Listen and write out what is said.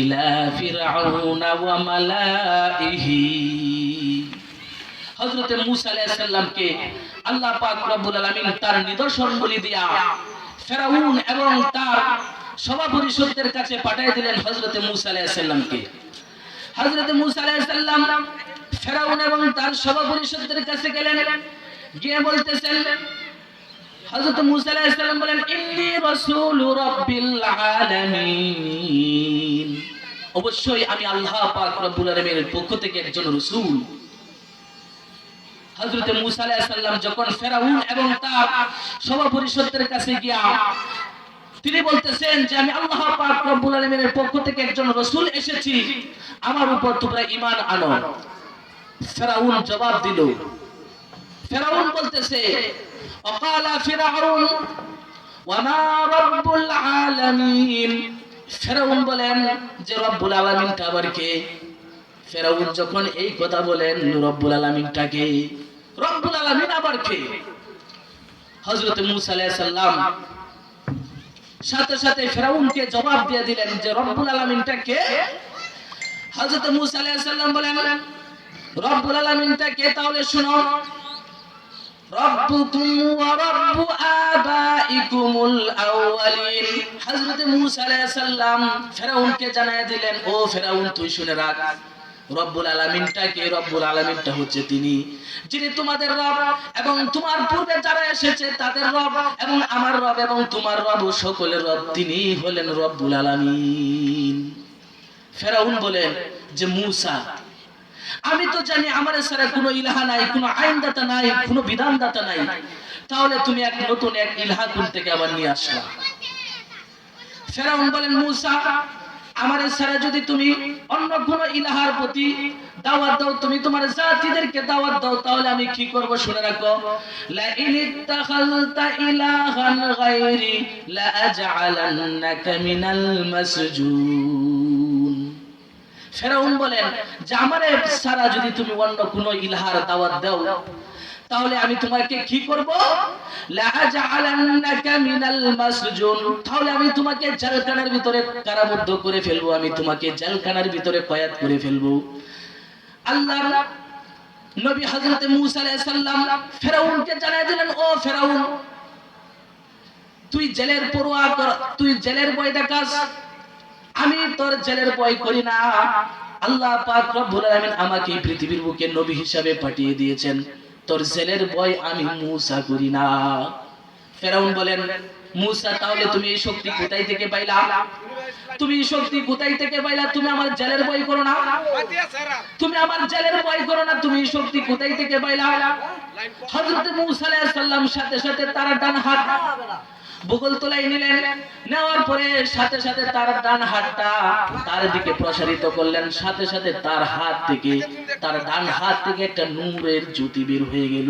إلى فرعون وملائه হযরতে মূসা আলাইহিস সালামকে আল্লাহ পাক রব্বুল আলামিন তার নিদর্শনগুলি দিয়া ফেরাউন এবং তার সভা পরিষদের কাছে পাঠিয়ে দিলেন হযরতে মূসা আলাইহিস সালামকে হযরতে মূসা আলাইহিস সালাম ফেরাউন এবং তার সভা পরিষদের কাছে গেলেন গিয়ে বলতেছেন হযরত মূসা আলাইহিস সালাম বলেন ইন্নী রাসূলু রাব্বিল আলামিন অবশ্যই আমি আল্লাহ পাক রব্বুল আলমের পক্ষ থেকে একজন রসুল। হজরতে মুসা আলাইসাল্লাম যখন ফেরাউন এবং তার সভা পরিষদের কাছে গিয়া তিনি বলতেছেন যে, আমি আল্লাহ পাক রব্বুল আলমিনের পক্ষ থেকে একজন রসুল এসেছি। আমার উপর তোমরা ইমান আনো। ফেরাউন জবাব দিল। ফেরাউন বলতেছে, অকালা ফেরাউন ওয়ানা রব্বুল আলামিন? ফেরাউন বলেন যে, রব্বুল আলামিনটা আবার কে ফেরাউন যখন এই কথা বলেন, রব্বুল আলামিনটাকে রব্বুল আলামিন আবার কে হযরত মূসা আলাইহিস সালাম সাথে সাথে ফেরাউনকে জবাব দিয়ে দিলেন যে, রব্বুল আলামিনটা কে হযরত মূসা আলাইহিস সালাম বলেন, রব্বুল আলামিনটা কে তাহলে শুনো, রব্বুকুম ওয়া রব্বু ফেরাউন তোমার পূর্বে যারা এসেছে তাদের রব এবং আমার রব এবং তোমার রব, সকলের রব তিনি হলেন রব্বুল আলামিন। ফেরাউন বলেন যে মূসা, আমি তো জানি আমার ছাড়া কোনো ইলাহা নাই, কোনো আইনদাতা নাই, কোনো বিধানদাতা নাই। তাহলে তুমি এক নতুন এক ইলাহা কোন থেকে আবার নিয়ে আসলা। ফেরাউন বলেন, মূসা, আমার ছাড়া যদি তুমি অন্য কোন ইলাহার প্রতি দাওয়াত দাও, তুমি তোমার জাতিদেরকে দাওয়াত দাও, তাহলে আমি কি করব শুনে রাখো? লা ইন ইত্তাখালতা ইলাহান গায়রি লা আজআলান্নাকা মিনাল মাসজুন। ফেরাউন বলেন, যে আমারে সারা যদি তুমি অন্য কোন ইলাহার দাওয়াত দাও তাহলে আমি তোমাকে কি করব? তাহলে আমি তোমাকে জেলখানার ভিতরে কারাবদ্ধ করে ফেলব, আমি তোমাকে জেলখানার ভিতরে কয়াত করে ফেলব। আল্লাহর নবী হযরত মূসা আলাইহিস ফেরাউনকে জানায় দিলেন, ও ফেরাউন, তুই জেলের পরোয়া কর, তুই জেলের বই দেখাস। আমি তোর জেলের বই করি না। আল্লাহ পাক রব্বুল আলামিন আমাকে পৃথিবীর বুকে নবী হিসাবে পাঠিয়ে দিয়েছেন। তোর জেলের বই আমি মূসা করি না। ফেরাউন বলেন, মূসা, তাহলে তুমি এই শক্তি কোথায় থেকে পাইলা? তুমি এই শক্তি কোথায় থেকে পাইলা? তুমি আমার জেলের বই করো না। তুমি আমার জেলের বই করো না। তুমি এই শক্তি কোথায় থেকে পাইলা? হযরত মূসা আলাইহিস সালাম সাথে সাথে তার ডান হাত বগল তোলাই নিলেন। নেওয়ার পরে সাথে সাথে তার ডান হাতটা তার দিকে প্রসারিত করলেন। সাথে সাথে তার হাত থেকে, তার ডান হাত থেকে একটা নূরের জ্যোতি বের হয়ে গেল।